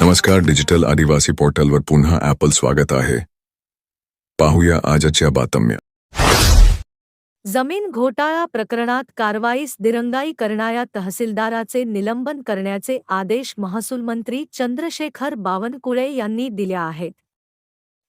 नमस्कार डिजिटल आदिवासी पोर्टलवर पुन्हा ॲपल स्वागत आहे. पाहूया आजच्या बातम्या. जमीन घोटाळा प्रकरणात कारवाईस दिरंगाई करणाऱ्या तहसीलदाराचे निलंबन करण्याचे आदेश महसूल मंत्री चंद्रशेखर बावनकुळे यांनी दिले आहेत.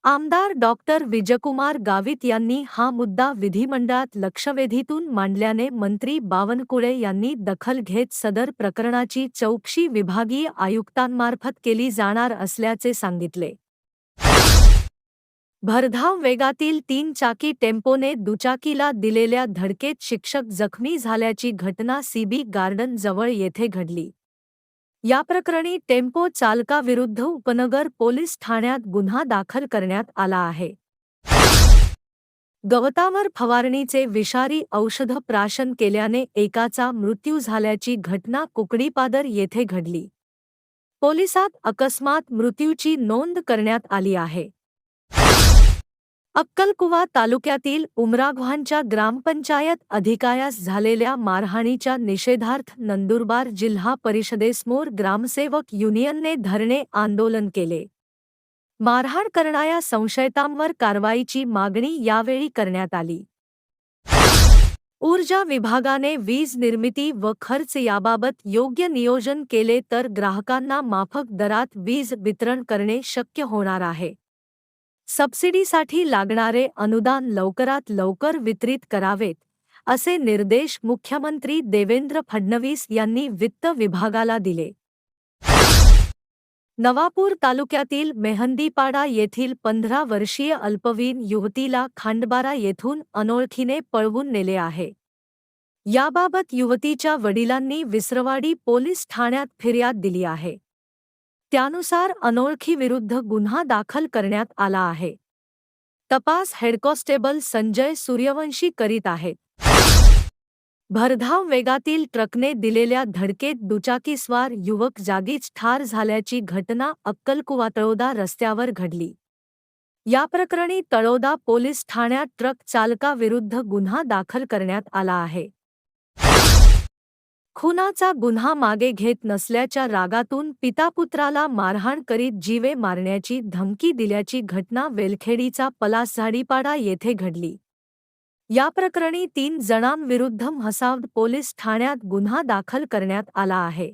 आमदार डॉक्टर विजयकुमार गावित यांनी हा मुद्दा विधिमंडळात लक्षवेधीतून मांडल्याने मंत्री बावनकुळे यांनी दखल घेत सदर प्रकरणाची चौकशी विभागीय आयुक्तांमार्फत केली जाणार असल्याचे सांगितले. भरधाव वेगातील तीन चाकी टेम्पोने दुचाकीला दिलेल्या धडकेत शिक्षक जखमी झाल्याची घटना सीबी गार्डन जवळ येथे घडली. या प्रकरणी टेम्पो चालकाविरुद्ध उपनगर पोलीस ठाण्यात गुन्हा दाखल करण्यात आला आहे. गवतावर फवारणीचे विषारी औषध प्राशन केल्याने एकाचा मृत्यू झाल्याची घटना कुकडीपादर येथे घडली. पोलिसात अकस्मात मृत्यूची नोंद करण्यात आली आहे. अक्कलकुवा तालुक्यातील उमरागव्हाणच्या ग्रामपंचायत अधिकाऱ्यास झालेल्या मारहाणीच्या निषेधार्थ नंदुरबार जिल्हा परिषदेसमोर ग्रामसेवक युनियनने धरणे आंदोलन केले. मारहाण करणाऱ्या संशयितांवर कारवाईची मागणी यावेळी करण्यात आली. ऊर्जा विभागाने वीज निर्मिती व खर्च याबाबत योग्य नियोजन केले तर ग्राहकांना माफक दरात वीज वितरण करणे शक्य होणार आहे. सबसिडीसाठी लागणारे अनुदान लवकरात लवकर वितरित करावेत असे निर्देश मुख्यमंत्री देवेंद्र फडणवीस यांनी वित्त विभागाला दिले. नवापूर तालुक्यातील मेहंदीपाडा येथील पंधरा वर्षीय अल्पवीन युवतीला खांडबारा येथून अनोळखीने पळवून नेले आहे. याबाबत युवतीच्या वडिलांनी विसरवाडी पोलीस ठाण्यात फिर्याद दिली आहे. त्यानुसार अनोळखीविरुद्ध गुन्हा दाखल करण्यात आला आहे. तपास हेडकॉन्स्टेबल संजय सूर्यवंशी करीत आहेत. भरधाव वेगातील ट्रकने दिलेल्या धडकेत दुचाकीस्वार युवक जागीच ठार झाल्याची घटना अक्कलकुवा तळोदा रस्त्यावर घडली. या प्रकरणी तळोदा पोलीस ठाण्यात ट्रक चालकाविरुद्ध गुन्हा दाखल करण्यात आला आहे. खुनाचा गुन्हा मागे घेत नसल्याच्या रागातून पितापुत्राला मारहाण करीत जीवे मारण्याची धमकी दिल्याची घटना वेलखेडीचा पलास झाडीपाडा येथे घडली. या प्रकरणी तीन जणांविरुद्ध म्हसावद पोलीस ठाण्यात गुन्हा दाखल करण्यात आला आहे.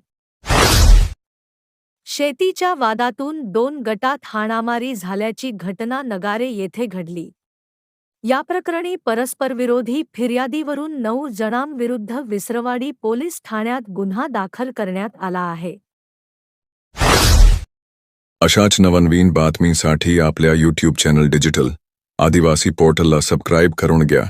शेतीच्या वादातून दोन गटात हाणामारी झाल्याची घटना नगारे येथे घडली. या प्रकरणी परस्परविरोधी फिर्यादीवरून नऊ जणांविरुद्ध विसरवाडी पोलीस ठाण्यात गुन्हा दाखल करण्यात आला आहे. अशाच नवनवीन बातमीसाठी आपल्या यूट्यूब चॅनल डिजिटल आदिवासी पोर्टलला सबस्क्राईब करून घ्या.